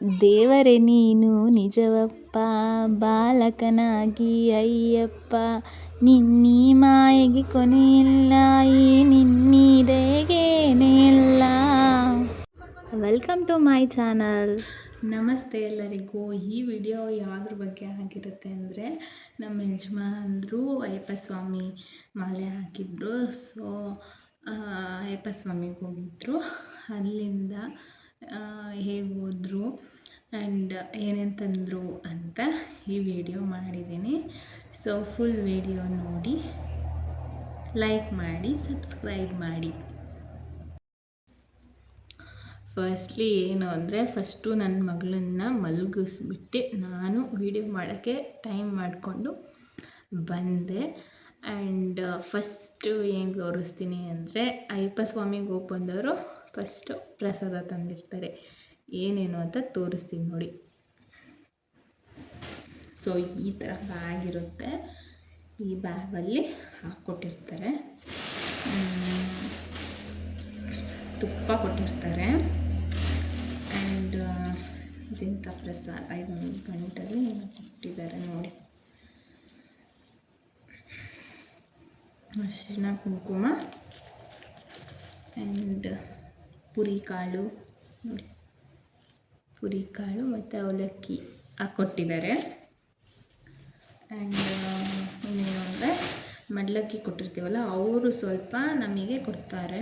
ದೇವರೇ ನೀನು ನಿಜವಪ್ಪ, ಬಾಲಕನಾಗಿ ಅಯ್ಯಪ್ಪ. ನಿನ್ನೀ ಮಾಯೆಗೆ ಕೊನೆಯಿಲ್ಲ, ಈ ನಿನ್ನಿದೆಗೇನೇ ಇಲ್ಲ ವೆಲ್ಕಮ್ ಟು ಮೈ ಚಾನಲ್ ನಮಸ್ತೆ ಎಲ್ಲರಿಗೂ. ಈ ವಿಡಿಯೋ ಯಾವುದ್ರ ಬಗ್ಗೆ ಆಗಿರುತ್ತೆ ಅಂದರೆ, ನಮ್ಮ ಯಜಮಾನರು ಅಯ್ಯಪ್ಪ ಸ್ವಾಮಿ ಮಾಲೆ ಹಾಕಿದ್ರು. ಸೊ ಅಯ್ಯಪ್ಪ ಸ್ವಾಮಿಗೆ ಹೋಗಿದ್ರು. ಅಲ್ಲಿಂದ ಹೇಗೆ ಹೋದ್ರು ಆ್ಯಂಡ್ ಏನೇನು ತಂದರು ಅಂತ ಈ ವಿಡಿಯೋ ಮಾಡಿದ್ದೀನಿ. ಸೊ ಫುಲ್ ವಿಡಿಯೋ ನೋಡಿ ಲೈಕ್ ಮಾಡಿ ಸಬ್ಸ್ಕ್ರೈಬ್ ಮಾಡಿ. ಫಸ್ಟ್ಲಿ ಏನು ಅಂದರೆ ಫಸ್ಟು ನನ್ನ ಮಗಳನ್ನ ಮಲಗಿಸ್ಬಿಟ್ಟು ನಾನು ವೀಡಿಯೋ ಮಾಡೋಕ್ಕೆ ಟೈಮ್ ಮಾಡಿಕೊಂಡು ಬಂದೆ. ಆ್ಯಂಡ್ ಫಸ್ಟು ಏನು ತೋರಿಸ್ತೀನಿ ಅಂದರೆ ಅಯ್ಯಪ್ಪ ಸ್ವಾಮಿಗೆ ಹೋಗಿ ಬಂದವರು ಫಸ್ಟು ಪ್ರಸಾದ ತಂದಿರ್ತಾರೆ. ಏನೇನು ಅಂತ ತೋರಿಸ್ತೀನಿ ನೋಡಿ. ಸೊ ಈ ಥರ ಬ್ಯಾಗ್ ಇರುತ್ತೆ. ಈ ಬ್ಯಾಗಲ್ಲಿ ಹಾಕ್ಕೊಟ್ಟಿರ್ತಾರೆ. ತುಪ್ಪ ಕೊಟ್ಟಿರ್ತಾರೆ. ಆ್ಯಂಡ್ ಇದಿಂಥ ಪ್ರಸಾದ? ಐದು ಗಂಟಲ್ಲಿ ಕೊಟ್ಟಿದ್ದಾರೆ ನೋಡಿ. ಅರಿಶಿನ ಕುಂಕುಮ. ಆ್ಯಂಡ್ ಪುರಿ ಕಾಳು ನೋಡಿ. ಪುರಿ ಕಾಳು ಮತ್ತು ಅವಲಕ್ಕಿ ಕೊಟ್ಟಿದ್ದಾರೆ ಆ್ಯಂಡ್ ಇನ್ನೇನು ಅಂದರೆ ಮಡ್ಲಕ್ಕಿ ಕೊಟ್ಟಿರ್ತೀವಲ್ಲ, ಅವರು ಸ್ವಲ್ಪ ನಮಗೆ ಕೊಡ್ತಾರೆ.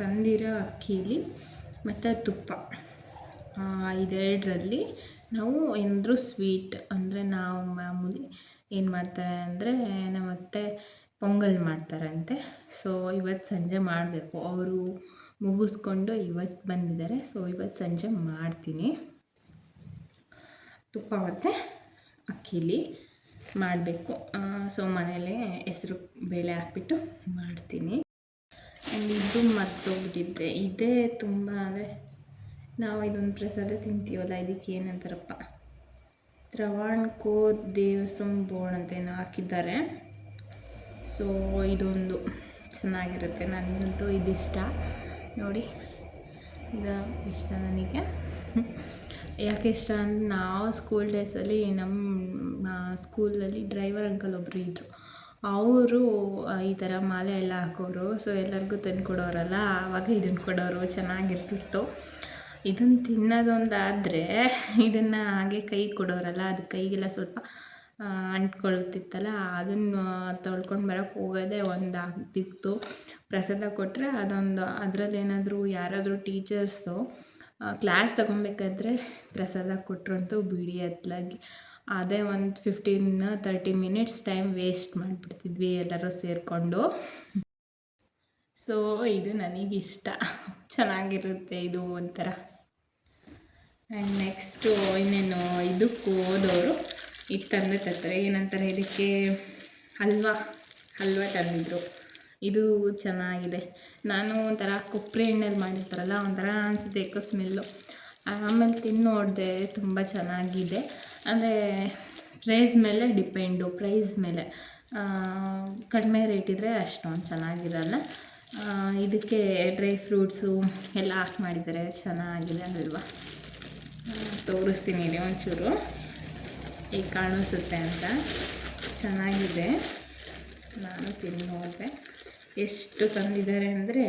ತಂದಿರೋ ಅಕ್ಕಿಲಿ ಮತ್ತು ತುಪ್ಪ. ಇದೆರಡರಲ್ಲಿ ನಾವು ಏನಾದರೂ ಸ್ವೀಟ್ ಅಂದರೆ ನಾವು ಮಾಮೂಲಿ ಏನು ಮಾಡ್ತಾರೆ ಅಂದರೆ ನಮ್ಮತ್ತೆ ಪೊಂಗಲ್ ಮಾಡ್ತಾರಂತೆ. ಸೊ ಇವತ್ತು ಸಂಜೆ ಮಾಡಬೇಕು. ಅವರು ಮುಗಿಸ್ಕೊಂಡು ಇವತ್ತು ಬಂದಿದ್ದಾರೆ. ಸೊ ಇವತ್ತು ಸಂಜೆ ಮಾಡ್ತೀನಿ. ತುಪ್ಪ ಮತ್ತು ಅಕ್ಕಿಲಿ ಮಾಡಬೇಕು. ಸೊ ಮನೇಲೇ ಹೆಸರು ಬೇಳೆ ಹಾಕ್ಬಿಟ್ಟು ಮಾಡ್ತೀನಿ. ಇದು ಮರ್ತೋಗ್ಬಿಟ್ಟಿದ್ದೆ ಇದೇ ತುಂಬ, ಅಂದರೆ ನಾವು ಇದೊಂದು ಪ್ರಸಾದ ತಿಂತೀವಲ್ಲ, ಇದಕ್ಕೆ ಏನಂತಾರಪ್ಪ? ತ್ರವಣ್ಕೋ ದೇವಸ್ಥಾನ ಬೋರ್ಡ್ ಅಂತ ಏನು ಹಾಕಿದ್ದಾರೆ. ಸೊ ಇದೊಂದು ಚೆನ್ನಾಗಿರುತ್ತೆ. ನನಗಂತೂ ಇದಿಷ್ಟ. ನೋಡಿ. ಇದು ಇಷ್ಟ ನನಗೆ. ಯಾಕೆ ಇಷ್ಟ ಅಂದರೆ ನಾವು ಸ್ಕೂಲ್ ಡೇಸಲ್ಲಿ ನಮ್ಮ ಸ್ಕೂಲಲ್ಲಿ ಡ್ರೈವರ್ ಅಂಕಲ್ ಒಬ್ಬರು ಇದ್ದರು ಅವರು ಈ ಥರ ಮಾಲೆ ಎಲ್ಲ ಹಾಕೋರು. ಸೊ ಎಲ್ಲರಿಗೂ ತಂದು ಕೊಡೋರಲ್ಲ ಆವಾಗ ಇದನ್ನು ಕೊಡೋರು ಚೆನ್ನಾಗಿರ್ತಿತ್ತು. ಇದನ್ನು ತಿನ್ನೋದೊಂದಾದರೆ ಇದನ್ನು ಹಾಗೆ ಕೈ ಕೊಡೋರಲ್ಲ. ಅದು ಕೈಗೆಲ್ಲ ಸ್ವಲ್ಪ ಅಂಟ್ಕೊಳ್ತಿತ್ತಲ್ಲ ಅದನ್ನು ತೊಳ್ಕೊಂಡು ಬರೋಕ್ಕೆ ಹೋಗೋದೆ ಒಂದು ಆಗ್ತಿತ್ತು. ಪ್ರಸಾದ ಕೊಟ್ಟರೆ ಅದೊಂದು ಏನಾದರೂ ಯಾರಾದರೂ ಟೀಚರ್ಸು ಕ್ಲಾಸ್ ತಗೊಬೇಕಾದ್ರೆ ಪ್ರಸಾದ ಕೊಟ್ಟರಂತೂ ಬಿಡಿ ಅತ್ಲಾಗಿ ಅದೇ ಒಂದು fifteen thirty minutes time waste ಮಾಡಿಬಿಡ್ತಿದ್ವಿ ಎಲ್ಲರೂ ಸೇರಿಕೊಂಡು. ಸೊ ಇದು ನನಗಿಷ್ಟ. ಚೆನ್ನಾಗಿರುತ್ತೆ ಇದು ಒಂಥರ. ಆ್ಯಂಡ್ ನೆಕ್ಸ್ಟು ಇನ್ನೇನು, ಇದಕ್ಕೆ ಹೋದವರು ಇದು ತಂದೆ ತರ್ತಾರೆ. ಏನಂತಾರೆ? ಇದಕ್ಕೆ ಹಲ್ವಾ ಹಲ್ವಾ ತಂದಿದ್ರು. ಇದು ಚೆನ್ನಾಗಿದೆ. ನಾನು ಒಂಥರ ಕೊಬ್ಬರಿ ಎಣ್ಣೆಲಿ ಮಾಡಿರ್ತಾರಲ್ಲ, ಒಂಥರ ಅನಿಸುತ್ತೆ ಏಕೋ ಸ್ಮೆಲ್ಲು. ಆಮೇಲೆ ತಿಂದು ನೋಡಿದೆ ತುಂಬ ಚೆನ್ನಾಗಿದೆ. ಅಂದರೆ ಪ್ರೈಸ್ ಮೇಲೆ ಡಿಪೆಂಡು, ಪ್ರೈಸ್ ಮೇಲೆ. ಕಡಿಮೆ ರೇಟ್ ಇದ್ದರೆ ಅಷ್ಟೊಂದು ಚೆನ್ನಾಗಿರಲ್ಲ. ಇದಕ್ಕೆ ಡ್ರೈ ಫ್ರೂಟ್ಸು ಎಲ್ಲ ಹಾಕಿ ಮಾಡಿದ್ದಾರೆ. ಚೆನ್ನಾಗಿದೆ ಅಲ್ವಾ? ತೋರಿಸ್ತೀನಿ ಇದೆ ಒಂಚೂರು ಈಗ ಕಾಣಿಸುತ್ತೆ ಅಂತ? ಚೆನ್ನಾಗಿದೆ. ನಾನು ತಿಂದು ನೋಡಿದೆ. ಎಷ್ಟು ತಂದಿದ್ದಾರೆ ಅಂದರೆ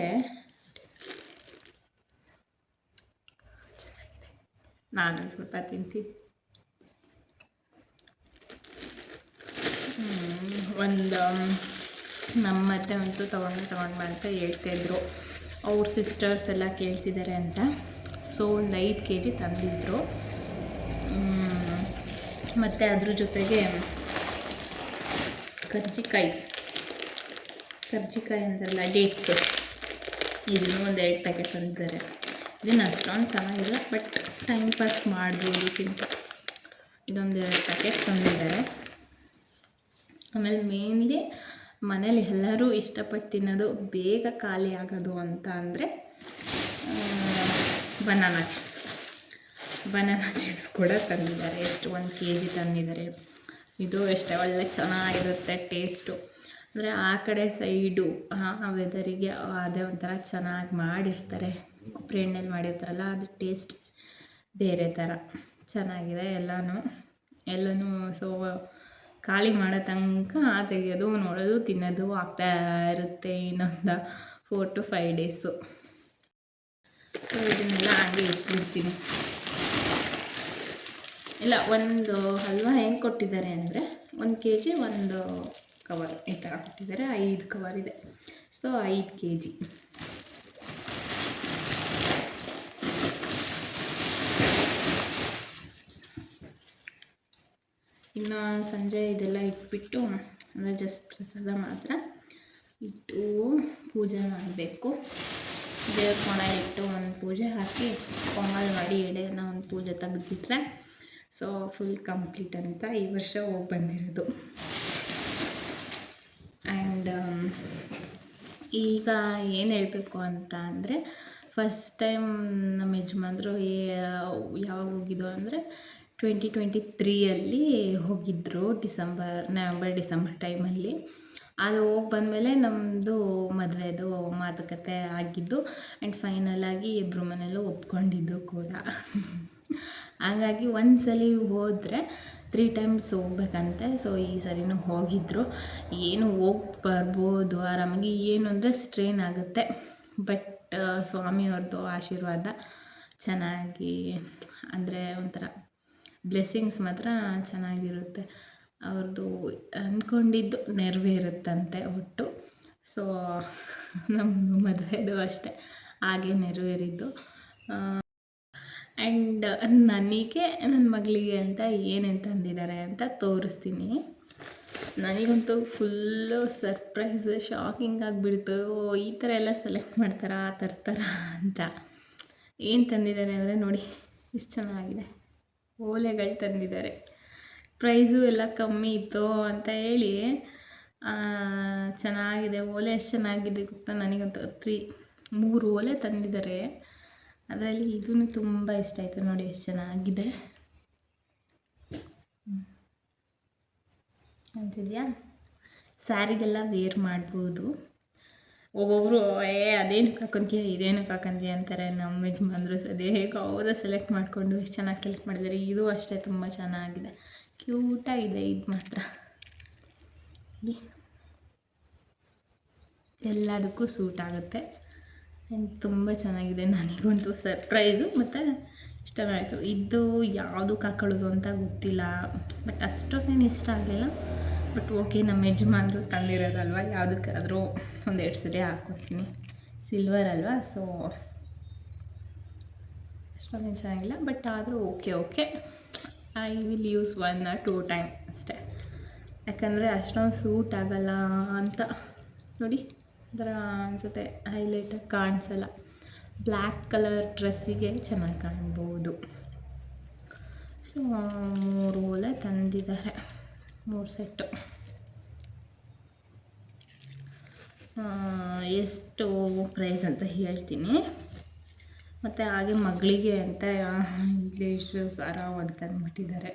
ನಾನು ಸ್ವಲ್ಪ ತಿಂತೀನಿ. ಒಂದು, ನಮ್ಮ ಅತ್ತೆ ಅಂತೂ ತೊಗೊಂಡು ತೊಗೊಂಡು ಅಂತ ಹೇಳ್ತಾಯಿದ್ರು ಅವ್ರ ಸಿಸ್ಟರ್ಸ್ ಎಲ್ಲ ಕೇಳ್ತಿದ್ದಾರೆ ಅಂತ. ಸೊ ಒಂದು ಐದು ಕೆ ಜಿ ತಂದಿದ್ದರು ಮತ್ತು ಅದ್ರ ಜೊತೆಗೆ ಕರ್ಜಿಕಾಯಿ. ಕರ್ಜಿಕಾಯಿ ಅಂತಾರಲ್ಲ ಡೇಟ್ಸು ಇದನ್ನು ಎರಡು ಪ್ಯಾಕೆಟ್ ತಂದಿದ್ದಾರೆ. ಇದನ್ನು ಅಷ್ಟೊಂದು ಚೆನ್ನಾಗಿಲ್ಲ ಬಟ್ ಟೈಮ್ ಪಾಸ್ ಮಾಡ್ಬೋದಕ್ಕಿಂತ ಇದೊಂದು ಎರಡು ಪ್ಯಾಕೆಟ್ ತಂದಿದ್ದಾರೆ. ಆಮೇಲೆ ಮೇನ್ಲಿ ಮನೇಲಿ ಎಲ್ಲರೂ ಇಷ್ಟಪಟ್ಟು ತಿನ್ನೋದು ಬೇಗ ಖಾಲಿ ಆಗೋದು ಅಂತ ಅಂದರೆ ಬನಾನಾ ಚಿಪ್ಸ್ ಬನಾನಾ ಚಿಪ್ಸ್ ಕೂಡ ತಂದಿದ್ದಾರೆ. ಎಷ್ಟು ಒಂದು ಕೆ ಜಿ ತಂದಿದ್ದಾರೆ. ಇದು ಎಷ್ಟೇ ಒಳ್ಳೆ ಚೆನ್ನಾಗಿರುತ್ತೆ ಟೇಸ್ಟು ಅಂದರೆ ಆ ಕಡೆ ಸೈಡು ಆ ವೆದರಿಗೆ ಅದೇ ಒಂಥರ ಚೆನ್ನಾಗಿ ಮಾಡಿರ್ತಾರೆ. ಕೊಬ್ಬರಿ ಎಣ್ಣೆಲಿ ಮಾಡಿರ್ತಾರಲ್ಲ, ಅದು ಟೇಸ್ಟ್ ಬೇರೆ ಥರ ಚೆನ್ನಾಗಿದೆ ಎಲ್ಲನೂ. ಎಲ್ಲನೂ ಸೊ ಖಾಲಿ ಮಾಡೋ ತನಕ ತೆಗೆಯೋದು ನೋಡೋದು, ತಿನ್ನೋದು ಆಗ್ತಾ ಇರುತ್ತೆ ಇನ್ನೊಂದು four to five days so ಇದನ್ನೆಲ್ಲ ಹಾಗೆ ಇಟ್ಬಿಡ್ತೀನಿ. ಇಲ್ಲ, ಒಂದು ಹಲ್ವಾ ಹೆಂಗೆ ಕೊಟ್ಟಿದ್ದಾರೆ ಅಂದರೆ ಒಂದು ಕೆ ಜಿ ಒಂದು ಕವರ್ ಈ ಥರ ಕೊಟ್ಟಿದ್ದಾರೆ, ಐದು ಕವರ್ ಇದೆ. ಸೊ ಐದು ಕೆ ಜಿ ಇನ್ನು ಸಂಜೆ ಇದೆಲ್ಲ ಇಟ್ಬಿಟ್ಟು, ಅಂದರೆ ಜಸ್ಟ್ ಪ್ರಸಾದ ಮಾತ್ರ ಇಟ್ಟು ಪೂಜೆ ಮಾಡಬೇಕು. ದೇವ್ರ ಕೋಣ ಇಟ್ಟು ಒಂದು ಪೂಜೆ ಹಾಕಿ, ಪೊಂಗಲ್ ಮಾಡಿ ಎಡೆಯನ್ನು ಒಂದು ಪೂಜೆ ತೆಗೆದ್ಬಿಟ್ರೆ ಸೊ ಫುಲ್ ಕಂಪ್ಲೀಟ್ ಅಂತ ಈ ವರ್ಷ ಹೋಗಿ ಬಂದಿರೋದು. ಆ್ಯಂಡ್ ಈಗ ಏನು ಹೇಳಬೇಕು ಅಂತ ಅಂದರೆ ಫಸ್ಟ್ ಟೈಮ್ ನಮ್ಮ ಯಜಮಾನ್ರು ಯಾವಾಗ ಹೋಗಿದ್ದು ಅಂದರೆ ಟ್ವೆಂಟಿ ಟ್ವೆಂಟಿ ತ್ರೀಯಲ್ಲಿ ಹೋಗಿದ್ದರು ಡಿಸೆಂಬರ್, ನವೆಂಬರ್, ಡಿಸೆಂಬರ್ ಟೈಮಲ್ಲಿ ಅದು ಹೋಗಿ ಬಂದಮೇಲೆ ನಮ್ಮದು ಮದುವೆದು ಮಾತುಕತೆ ಆಗಿದ್ದು ಆ್ಯಂಡ್ ಫೈನಲಾಗಿ ಇಬ್ಬರು ಮನೇಲೂ ಒಪ್ಕೊಂಡಿದ್ದು ಕೂಡ. ಹಾಗಾಗಿ ಒಂದು ಸಲ ಹೋದರೆ ತ್ರೀ ಟೈಮ್ಸ್ ಹೋಗ್ಬೇಕಂತೆ. ಸೊ ಈ ಸರಿನೂ ಹೋಗಿದ್ದರು ಏನು ಹೋಗಿ ಬರ್ಬೋದು, ಆರಾಮಾಗಿ ಏನು ಅಂದರೆ ಸ್ಟ್ರೈನ್ ಆಗುತ್ತೆ. ಬಟ್ ಸ್ವಾಮಿಯವ್ರದ್ದು ಆಶೀರ್ವಾದ ಚೆನ್ನಾಗಿ, ಅಂದರೆ ಒಂಥರ ಬ್ಲೆಸ್ಸಿಂಗ್ಸ್ ಮಾತ್ರ ಚೆನ್ನಾಗಿರುತ್ತೆ. ಅವ್ರದ್ದು ಅಂದ್ಕೊಂಡಿದ್ದು ನೆರವೇರುತ್ತಂತೆ ಒಟ್ಟು. ಸೊ ನಮ್ಮದು ಮದುವೆದು ಅಷ್ಟೇ. ಹಾಗೆ ನೆರವೇರಿದ್ದು. ಆ್ಯಂಡ್ ನನಗೆ, ನನ್ನ ಮಗಳಿಗೆ ಅಂತ ಏನೇನು ತಂದಿದ್ದಾರೆ ಅಂತ ತೋರಿಸ್ತೀನಿ. ನನಗಂತೂ ಫುಲ್ಲು ಸರ್ಪ್ರೈಸ್, ಶಾಕಿಂಗ್ ಆಗಿಬಿಡ್ತು. ಈ ಥರ ಎಲ್ಲ ಸೆಲೆಕ್ಟ್ ಮಾಡ್ತಾರಾ ತರ್ತಾರಾ ಅಂತ. ಏನು ತಂದಿದ್ದಾರೆ ಅಂದರೆ ನೋಡಿ, ಎಷ್ಟು ಚೆನ್ನಾಗಿದೆ. ಓಲೆಗಳು ತಂದಿದ್ದಾರೆ. ಪ್ರೈಸು ಎಲ್ಲ ಕಮ್ಮಿ ಇತ್ತು ಅಂತ ಹೇಳಿ ಚೆನ್ನಾಗಿದೆ. ಓಲೆ ಎಷ್ಟು ಚೆನ್ನಾಗಿದೆ ಗೊತ್ತಾ? ನನಗಂತೂ ತ್ರೀ, ಮೂರು ಓಲೆ ತಂದಿದ್ದಾರೆ. ಅದರಲ್ಲಿ ಇದೂ ತುಂಬ ಇಷ್ಟ ಆಯಿತು ನೋಡಿ ಎಷ್ಟು ಚೆನ್ನಾಗಿದೆ. ಅಂತಿದೆಯಾ? ಸ್ಯಾರಿಗೆಲ್ಲ ವೇರ್ ಮಾಡ್ಬೋದು. ಒಬ್ಬೊಬ್ಬರು ಏ, ಅದೇನು ಹಾಕೊಂತೀಯ ಇದೇನು ಹಾಕೊಂತೀಯ ಅಂತಾರೆ. ನಮ್ಮ ಯಜಮಾನ್ರು ಅದೇ ಹೇಗೆ ಅವರೇ ಸೆಲೆಕ್ಟ್ ಮಾಡಿಕೊಂಡು ಎಷ್ಟು ಚೆನ್ನಾಗಿ ಸೆಲೆಕ್ಟ್ ಮಾಡಿದ್ದಾರೆ ಇದು ಅಷ್ಟೇ ತುಂಬ ಚೆನ್ನಾಗಿದೆ. ಕ್ಯೂಟಾಗಿದೆ ಇದು ಮಾತ್ರ. ಎಲ್ಲದಕ್ಕೂ ಸೂಟ್ ಆಗುತ್ತೆ. ಆ್ಯಂಡ್ ತುಂಬ ಚೆನ್ನಾಗಿದೆ. ನನಗಂತೂ ಸರ್ಪ್ರೈಸು ಮತ್ತು ಇಷ್ಟವಾಯಿತು. ಇದು ಯಾವುದಕ್ಕೆ ಹಾಕೊಳ್ಳೋದು ಅಂತ ಗೊತ್ತಿಲ್ಲ. ಬಟ್ ಅಷ್ಟೊಂದೇನು ಇಷ್ಟ ಆಗಲಿಲ್ಲ. ಬಟ್ ಓಕೆ ನಮ್ಮ ಯಜಮಾನ್ರು ತಂದಿರೋದಲ್ವ? ಯಾವುದಕ್ಕಾದರೂ ಒಂದೆರಡು ಸರಿ ಹಾಕ್ಕೊತೀನಿ ಸಿಲ್ವರ್ ಅಲ್ವಾ? ಸೊ ಅಷ್ಟೊಂದೇನು ಚೆನ್ನಾಗಿಲ್ಲ. ಬಟ್ ಆದರೂ okay okay I will use one or two time ಅಷ್ಟೇ. ಯಾಕಂದರೆ ಅಷ್ಟೊಂದು ಸೂಟ್ ಆಗಲ್ಲ ಅಂತ. ನೋಡಿ. ಒಂಥರ ಅನಿಸುತ್ತೆ ಹೈಲೈಟಾಗಿ ಕಾಣಿಸಲ್ಲ. ಬ್ಲ್ಯಾಕ್ ಕಲರ್ ಡ್ರೆಸ್ಸಿಗೆ ಚೆನ್ನಾಗಿ ಕಾಣ್ಬೋದು. ಸೊ ಮೂರು ಓಲೆ ತಂದಿದ್ದಾರೆ. ಮೂರು ಸೆಟ್ಟು ಎಷ್ಟು ಪ್ರೈಸ್ ಅಂತ ಹೇಳ್ತೀನಿ. ಮತ್ತು ಹಾಗೆ ಮಗಳಿಗೆ ಅಂತ ಇಂಗ್ಲೀಷ್ ಸಾರ ತಂದುಬಿಟ್ಟಿದ್ದಾರೆ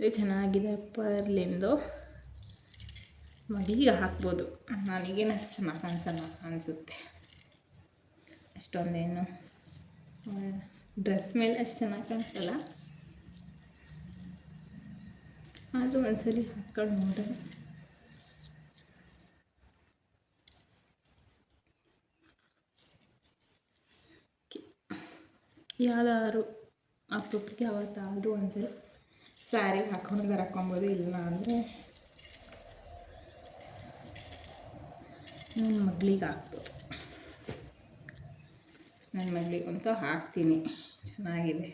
ಇದು ಚೆನ್ನಾಗಿದೆ ಪರ್ಲಿಂದು. ಮಗಳಿಗೆ ಹಾಕ್ಬೋದು. ನನಗೇನು ಅಷ್ಟು ಚೆನ್ನಾಗಿ ಕಾಣಿಸಲ್ಲ ಅನಿಸುತ್ತೆ ಅಷ್ಟೊಂದೇನು. ಡ್ರೆಸ್ ಮೇಲೆ ಅಷ್ಟು ಚೆನ್ನಾಗಿ ಕಾಣಿಸಲ್ಲ. ಆದರೂ ಒಂದ್ಸಲಿ ಹಾಕ್ಕೊಂಡು ನೋಡೋಣ. ಯಾವ್ದಾದ್ರು ಅಪ್ಪುಪ್ಪಿಗೆ ಅವತ್ತಾದರೂ ಒಂದ್ಸಲಿ ಸ್ಯಾರಿ ಹಾಕೊಂಡು ಹಾಕ್ಕೊಬೋದು ಇಲ್ಲ ಅಂದರೆ ನನ್ನ ಮಗಳಿಗೆ ಹಾಕ್ಬೋದು ನನ್ನ ಮಗಳಿಗಂತೂ ಹಾಕ್ತೀನಿ. ಚೆನ್ನಾಗಿದೆ.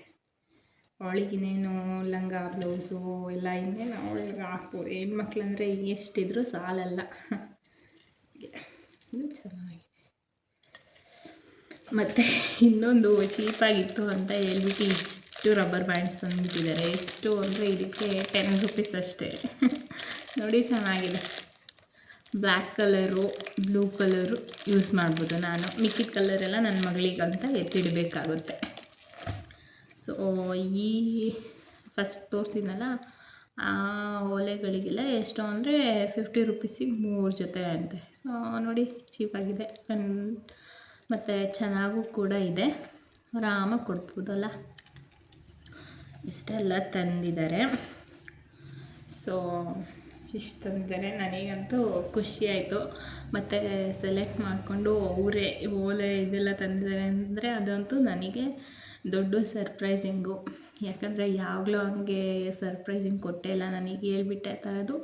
ಅವಳಿಗಿನ್ನೇನು ಲಂಗ, ಬ್ಲೌಸು ಎಲ್ಲ ಇನ್ನೇನು ಅವಳಿಗೆ ಹಾಕ್ಬೋದು. ಹೆಣ್ಮಕ್ಳು ಅಂದರೆ ಎಷ್ಟಿದ್ರು ಸಾಲಲ್ಲ. ಇದು ಚೆನ್ನಾಗಿದೆ. ಮತ್ತು ಇನ್ನೊಂದು ಚೀಪಾಗಿತ್ತು ಅಂತ ಹೇಳ್ಬಿಟ್ಟು ಇಷ್ಟು ರಬ್ಬರ್ ಬ್ಯಾಂಡ್ಸ್ ತಂದುಬಿಟ್ಟಿದ್ದಾರೆ. ಎಷ್ಟು ಅಂದರೆ ಇದಕ್ಕೆ ಟೆನ್ ರುಪೀಸ್ ಅಷ್ಟೇ. ನೋಡಿ ಚೆನ್ನಾಗಿದೆ. Black colour, blue colour use ಮಾಡ್ಬೋದು ನಾನು. ಮಿಕ್ಕಿದ ಕಲರೆಲ್ಲ ನನ್ನ ಮಗಳಿಗಂತ ಎತ್ತಿಡಬೇಕಾಗುತ್ತೆ. ಸೊ ಈ ಫಸ್ಟ್ ತೋರಿಸಿದ್ನಲ್ಲ, ಆ ಓಲೆಗಳಿಗೆಲ್ಲ ಎಷ್ಟು ಅಂದರೆ ಫಿಫ್ಟಿ ರುಪೀಸಿಗೆ ಮೂರು ಜೊತೆ ಅಂತೆ. ಸೊ ನೋಡಿ, ಚೀಪಾಗಿದೆ. ಮತ್ತು ಚೆನ್ನಾಗೂ ಕೂಡ ಇದೆ. ಆರಾಮಾಗಿ ಕೊಡ್ಬೋದಲ್ಲ? ಇಷ್ಟೆಲ್ಲ ತಂದಿದ್ದಾರೆ. ಸೊ ಇಷ್ಟು ತಂದಿದ್ದಾರೆ. ನನಗಂತೂ ಖುಷಿ ಆಯಿತು. ಮತ್ತು ಸೆಲೆಕ್ಟ್ ಮಾಡಿಕೊಂಡು ಅವರೇ ಓಲೆ ಇದೆಲ್ಲ ತಂದಿದ್ದಾರೆ ಅಂದರೆ ಅದಂತೂ ನನಗೆ ದೊಡ್ಡ ಸರ್ಪ್ರೈಸಿಂಗು ಯಾಕಂದರೆ ಯಾವಾಗಲೂ ಹಂಗೆ ಸರ್ಪ್ರೈಸಿಂಗ್ ಕೊಟ್ಟೇ ಇಲ್ಲ. ನನಗೆ ಹೇಳ್ಬಿಟ್ಟೆ ತರೋದು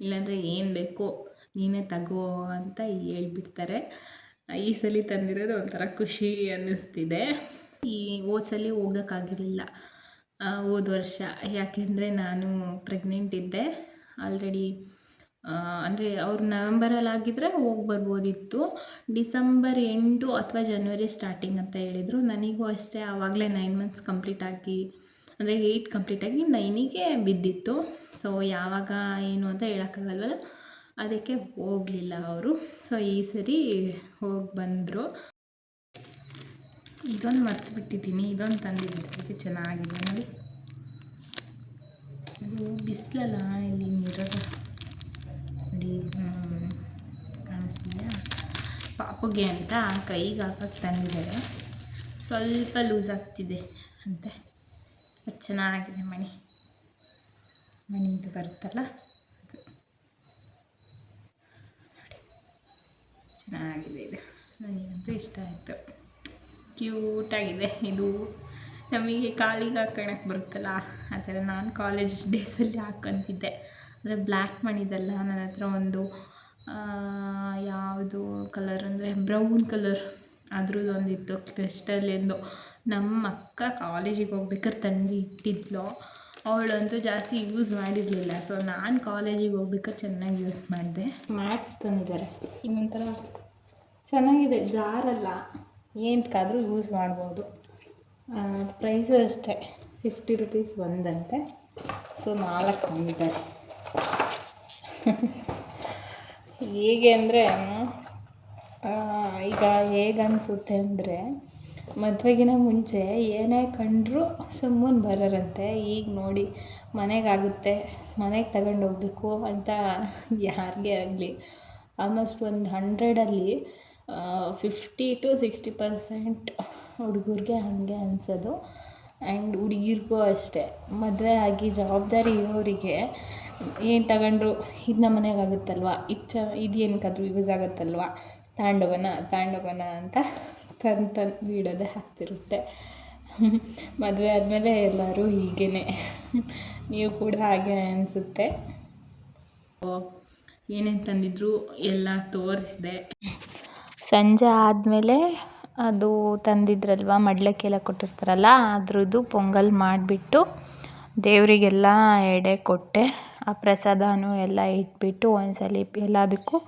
ಇಲ್ಲಾಂದರೆ ಏನು ಬೇಕು ನೀನೇ ತಗೋ ಅಂತ ಹೇಳ್ಬಿಡ್ತಾರೆ. ಈ ಸಲ ತಂದಿರೋದು ಒಂಥರ ಖುಷಿ ಅನ್ನಿಸ್ತಿದೆ. ಈ ಹೋದ ಸಲ ಹೋಗೋಕ್ಕಾಗಿರಲಿಲ್ಲ. ಹೋದ ವರ್ಷ. ಯಾಕೆಂದರೆ ನಾನು ಪ್ರೆಗ್ನೆಂಟ್ ಇದ್ದೆ. ಆಲ್ರೆಡಿ ಅಂದರೆ ಅವ್ರು ನವೆಂಬರಲ್ಲಿ ಆಗಿದ್ದರೆ ಹೋಗಿ ಬರ್ಬೋದಿತ್ತು. ಡಿಸೆಂಬರ್ ಎಂಟು ಅಥವಾ ಜನವರಿ ಸ್ಟಾರ್ಟಿಂಗ್ ಅಂತ ಹೇಳಿದರು. ನನಗೂ ಅಷ್ಟೇ ಆವಾಗಲೇ ನೈನ್ ಮಂತ್ಸ್ ಕಂಪ್ಲೀಟ್ ಆಗಿ, ಅಂದರೆ ಏಯ್ಟ್ ಕಂಪ್ಲೀಟ್ ಆಗಿ ನೈನಿಗೆ ಬಿದ್ದಿತ್ತು. ಸೊ ಯಾವಾಗ ಏನು ಅಂತ ಹೇಳೋಕ್ಕಾಗಲ್ವಲ್ಲ? ಅದಕ್ಕೆ ಹೋಗಲಿಲ್ಲ ಅವರು. ಸೊ ಈ ಸರಿ ಹೋಗಿ ಬಂದರು. ಇದೊಂದು ಮರ್ತು ಬಿಟ್ಟಿದ್ದೀನಿ ಇದೊಂದು ತಂದಿದ್ದೀನಿ. ಚೆನ್ನಾಗಿದೆ ನೋಡಿ. ಇದು ಬಿಸಿಲಲ್ಲ ಮಿರರ್ ನೋಡಿ ಕಾಣಿಸ್ತಿದೆಯಾ? ಪಾಪುಗೆ ಅಂತ ಕೈಗೆ ಹಾಕಕ್ಕೆ ತಂದಿದ್ದಾರೆ. ಸ್ವಲ್ಪ ಲೂಸ್ ಆಗ್ತಿದೆ ಅಂತೆ. ಚೆನ್ನಾಗಿದೆ ಮಣಿ. ಮಣಿ ಇದು ಬರುತ್ತಲ್ಲ? ನೋಡಿ ಚೆನ್ನಾಗಿದೆ ಇದು. ನನಗಂತೂ ಇಷ್ಟ ಆಯಿತು. ಕ್ಯೂಟಾಗಿದೆ ಇದು. ನಮಗೆ ಕಾಲಿಗೆ ಹಾಕೋಣಕ್ಕೆ ಬರುತ್ತಲ್ಲ? ಆ ಥರ ನಾನು ಕಾಲೇಜ್ ಡೇಸಲ್ಲಿ ಹಾಕ್ಕೊಂತಿದ್ದೆ ಅಂದರೆ ಬ್ಲ್ಯಾಕ್ ಮಣಿದಲ್ಲ, ನನ್ನ ಹತ್ರ ಒಂದು ಯಾವುದು ಕಲರ್ ಅಂದರೆ ಬ್ರೌನ್ ಕಲರ್ ಅದ್ರದ್ದು ಒಂದಿತ್ತು. ಕ್ರಿಸ್ಟಲ್ ಎಂದು ನಮ್ಮ ಅಕ್ಕ ಕಾಲೇಜಿಗೆ ಹೋಗ್ಬೇಕಾರೆ ತಂದು ಇಟ್ಟಿದ್ಲು. ಅವಳಂತೂ ಜಾಸ್ತಿ ಯೂಸ್ ಮಾಡಿರಲಿಲ್ಲ. ಸೊ ನಾನು ಕಾಲೇಜಿಗೆ ಹೋಗ್ಬೇಕಾದ್ರೆ ಚೆನ್ನಾಗಿ ಯೂಸ್ ಮಾಡಿದೆ. ಮ್ಯಾಟ್ಸ್ ತಂದಿದ್ದಾರೆ. ಇನ್ನೊಂಥರ ಚೆನ್ನಾಗಿದೆ. ಜಾರಲ್ಲ. ಏನಕ್ಕಾದರೂ ಯೂಸ್ ಮಾಡ್ಬೋದು. ಪ್ರೈಸು ಅಷ್ಟೇ. ಫಿಫ್ಟಿ ರುಪೀಸ್ ಒಂದಂತೆ. ಸೊ ನಾಲ್ಕು ತಂದಿದ್ದಾರೆ. ಹೇಗೆ ಅಂದರೆ ಈಗ ಹೇಗೆ ಅನಿಸುತ್ತೆ ಅಂದರೆ, ಮದುವೆಗಿನ ಮುಂಚೆ ಏನೇ ಕಂಡರೂ ಸುಮ್ಮನೆ ಬರೋರಂತೆ. ಈಗ ನೋಡಿ, ಮನೆಗಾಗುತ್ತೆ, ಮನೆಗೆ ತಗೊಂಡು ಹೋಗ್ಬೇಕು ಅಂತ ಯಾರಿಗೆ ಆಗಲಿ. ಆಲ್ಮೋಸ್ಟ್ ಒಂದು ಹಂಡ್ರೆಡಲ್ಲಿ ಫಿಫ್ಟಿ ಟು ಸಿಕ್ಸ್ಟಿ ಪರ್ಸೆಂಟ್ ಹುಡುಗರಿಗೆ ಹಾಗೆ ಅನಿಸೋದು. ಆ್ಯಂಡ್ ಹುಡುಗಿರ್ಗೂ ಅಷ್ಟೇ. ಮದುವೆ ಆಗಿ ಜವಾಬ್ದಾರಿ ಇರೋರಿಗೆ ಏನು ತಗೊಂಡ್ರು? ಇದು ನಮ್ಮ ಮನೆಗೆ ಆಗುತ್ತಲ್ವ? ಇದು ಚ, ಇದು ಏನಕ್ಕಾದ್ರೂ ಯೂಸ್ ಆಗುತ್ತಲ್ವ? ತಗೊಂಡೋಗೋಣ ತಗೊಂಡೋಗೋಣ ಅಂತ ತಂದು ತಂದು ಇಡೋದೇ ಆಗ್ತಿರುತ್ತೆ ಮದುವೆ ಆದಮೇಲೆ ಎಲ್ಲರೂ ಹೀಗೇ ನೀವು ಕೂಡ ಹಾಗೆ ಅನಿಸುತ್ತೆ. ಏನೇನು ತಂದಿದ್ರು? ಎಲ್ಲ ತೋರಿಸಿದೆ. ಸಂಜೆ ಆದಮೇಲೆ ಅದು ತಂದಿದ್ರಲ್ವ? ಮಡ್ಲಕ್ಕೆಲ್ಲ ಕೊಟ್ಟಿರ್ತಾರಲ್ಲ, ಅದ್ರದ್ದು ಪೊಂಗಲ್ ಮಾಡಿಬಿಟ್ಟು ದೇವರಿಗೆಲ್ಲ ಎಡೆ ಕೊಟ್ಟೆ. ಆ ಪ್ರಸಾದನೂ ಎಲ್ಲ ಇಟ್ಬಿಟ್ಟು ಒಂದ್ಸಲ ಎಲ್ಲದಕ್ಕೂ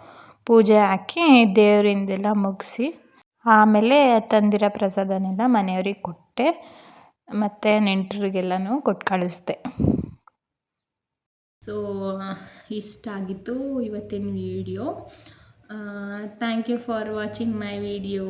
ಪೂಜೆ ಹಾಕಿ ದೇವರಿಂದೆಲ್ಲ ಮುಗಿಸಿ ಆಮೇಲೆ ತಂದಿರೋ ಪ್ರಸಾದನೆಲ್ಲ ಮನೆಯವ್ರಿಗೆ ಕೊಟ್ಟೆ. ಮತ್ತು ನೆಂಟರಿಗೆಲ್ಲನೂ ಕೊಟ್ಟು ಕಳಿಸ್ದೆ. ಸೊ ಇಷ್ಟಾಗಿತ್ತು ಇವತ್ತಿನ video. Thank you for watching my video